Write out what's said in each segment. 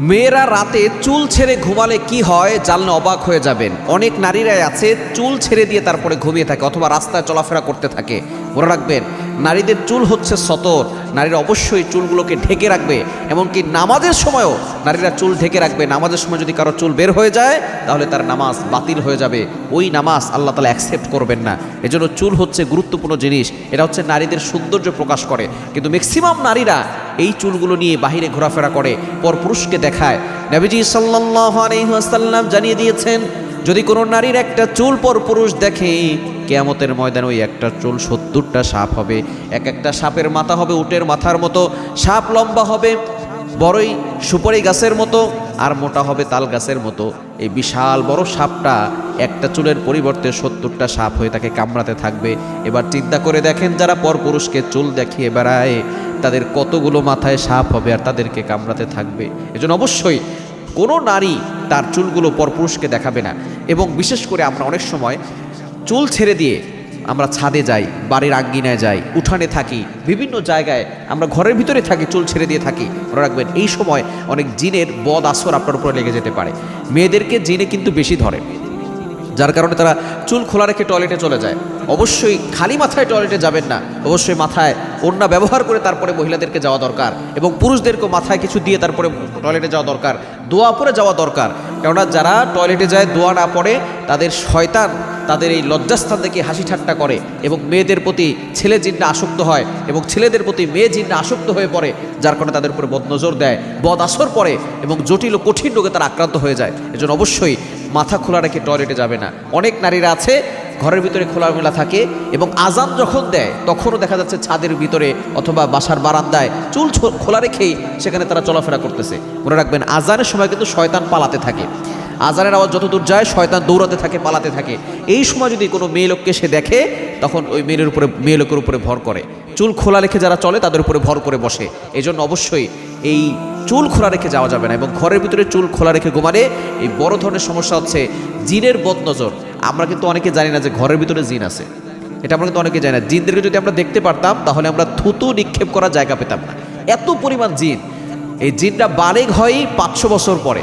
মেয়েরা রাতে চুল ছেড়ে ঘুমালে কি হয় জানলে অবাক হয়ে যাবেন। অনেক নারীরাই আছে, চুল ছেড়ে দিয়ে তারপরে ঘুমিয়ে থাকে অথবা রাস্তায় চলাফেরা করতে থাকে। মনে রাখবেন নারীদের চুল হচ্ছে সতর। নারীরা অবশ্যই চুলগুলোকে ঢেকে রাখবে, এমনকি নামাজের সময়ও নারীরা চুল ঢেকে রাখবে। নামাজের সময় যদি কারও চুল বের হয়ে যায়, তাহলে তার নামাজ বাতিল হয়ে যাবে। ওই নামাজ আল্লাহ তালা অ্যাকসেপ্ট করবেন না। এজন্য চুল হচ্ছে গুরুত্বপূর্ণ জিনিস। এটা হচ্ছে নারীদের সৌন্দর্য প্রকাশ করে। কিন্তু ম্যাক্সিমাম নারীরা এই চুলগুলো নিয়ে বাহিরে ঘোরাফেরা করে পরপুরুষকে দেখায়। নবীজি সাল্লাল্লাহু আলাইহি জানিয়ে দিয়েছেন, যদি কোনো নারীর একটা চুল পর পুরুষ দেখে কেয়ামতের ময়দানে ওই একটা চুল সত্তরটা সাপ হবে, এক একটা সাপের মাথা হবে উটের মাথার মতো, সাপ লম্বা হবে, বড়ই সুপারি গাছের মতো আর মোটা হবে তাল গাছের মতো। এই বিশাল বড় সাপটা একটা চুলের পরিবর্তে সত্তরটা সাপ হয়ে তাকে কামড়াতে থাকবে। এবার চিন্তা করে দেখেন যারা পরপুরুষকে চুল দেখিয়ে বেড়ায়, তাদের কতগুলো মাথায় সাপ হবে আর তাদেরকে কামড়াতে থাকবে। এজন্য অবশ্যই কোনো নারী তার চুলগুলো পরপুরুষকে দেখাবে না। এবং বিশেষ করে আমরা অনেক সময় চুল ছেড়ে দিয়ে আমরা ছাদে যাই, বাড়ির আঙ্গিনায় যাই, উঠানে থাকি, বিভিন্ন জায়গায় আমরা ঘরের ভিতরে থাকি, চুল ছেড়ে দিয়ে থাকি। মনে রাখবেন, এই সময় অনেক জিনের বদ আসর আপনার উপরে লেগে যেতে পারে। মেয়েদেরকে জিনে কিন্তু বেশি ধরে। যার কারণে তারা চুল খোলা রেখে টয়লেটে চলে যায়। অবশ্যই খালি মাথায় টয়লেটে যাবেন না। অবশ্যই মাথায় ওড়না ব্যবহার করে তারপরে মহিলাদেরকে যাওয়া দরকার এবং পুরুষদেরকেও মাথায় কিছু দিয়ে তারপরে টয়লেটে যাওয়া দরকার। দোয়া পরে যাওয়া দরকার। কেননা যারা টয়লেটে যায়, দোয়া না পড়ে, তাদের শয়তান তাদের এই লজ্জাস্থান থেকে হাসি ঠাট্টা করে এবং মেয়েদের প্রতি ছেলে জিন্না আসক্ত হয় এবং ছেলেদের প্রতি মেয়ে জিন্না আসক্ত হয়ে পড়ে, যার কারণে তাদের উপরে বদনজর দেয়, বদ আসর পড়ে এবং জটিল ও কঠিন রোগে তারা আক্রান্ত হয়ে যায়। এজন্য অবশ্যই মাথা খোলা রেখে টয়লেটে যাবে না। অনেক নারীরা আছে ঘরের ভিতরে খোলামেলা থাকে এবং আজান যখন দেয়, তখনও দেখা যাচ্ছে ছাদের ভিতরে অথবা বাসার বারান্দায় চুল খোলা রেখেই সেখানে তারা চলাফেরা করতেছে। মনে রাখবেন, আজানের সময় কিন্তু শয়তান পালাতে থাকে। আজানের আওয়াজ যত দূর যায়, শয়তান দৌড়াতে থাকে, পালাতে থাকে। এই সময় যদি কোনো মেয়ে লোককে সে দেখে, তখন ওই মেয়ের উপরে মেয়ে লোকের উপরে ভর করে। চুল খোলা রেখে যারা চলে, তাদের উপরে ভর করে বসে। এই জন্য অবশ্যই এই চুল খোলা রেখে যাওয়া যাবে না এবং ঘরের ভিতরে চুল খোলা রেখে ঘুমালে এই বড় ধরনের সমস্যা হচ্ছে জিনের বদনজর। আমরা কিন্তু অনেকে জানি না যে ঘরের ভিতরে জিন আছে। এটা আমরা কিন্তু অনেকে জানি না। জিনদেরকে যদি আমরা দেখতে পারতাম, তাহলে আমরা থুতু নিক্ষেপ করার জায়গা পেতাম না। এত পরিমাণ জিন। এই জিনটা বালেগ হয় পাঁচশো বছর পরে।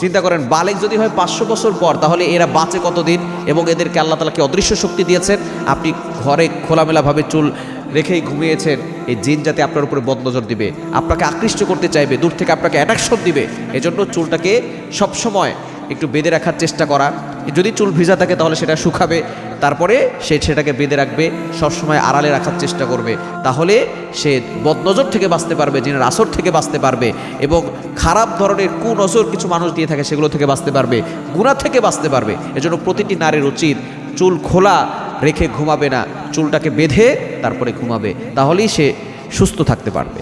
চিন্তা করেন, বালেক যদি হয় পাঁচশো বছর পর, তাহলে এরা বাঁচে কতদিন এবং এদেরকে আল্লাহ তালাকে অদৃশ্য শক্তি দিয়েছেন? আপনি ঘরে খোলামেলাভাবে চুল রেখেই ঘুমিয়েছেন, এই জিন যাতে আপনার উপরে বদনজর দিবে, আপনাকে আকৃষ্ট করতে চাইবে, দূর থেকে আপনাকে অ্যাট্রাকশন দিবে, এজন্য চুলটাকে সবসময় একটু বেঁধে রাখার চেষ্টা করা। যদি চুল ভিজা থাকে তাহলে সেটা শুকাবে, তারপরে সে সেটাকে বেঁধে রাখবে, সবসময় আড়ালে রাখার চেষ্টা করবে। তাহলে সে বদনজর থেকে বাঁচতে পারবে, জিনের আসর থেকে বাঁচতে পারবে এবং খারাপ ধরনের কুনজর কিছু মানুষ দিয়ে থাকে সেগুলো থেকে বাঁচতে পারবে গুণা থেকে বাঁচতে পারবে। এজন্য প্রতিটি নারীর উচিত চুল খোলা রেখে ঘুমাবে না, চুলটাকে বেঁধে তারপরে ঘুমাবে, তাহলেই সে সুস্থ থাকতে পারবে।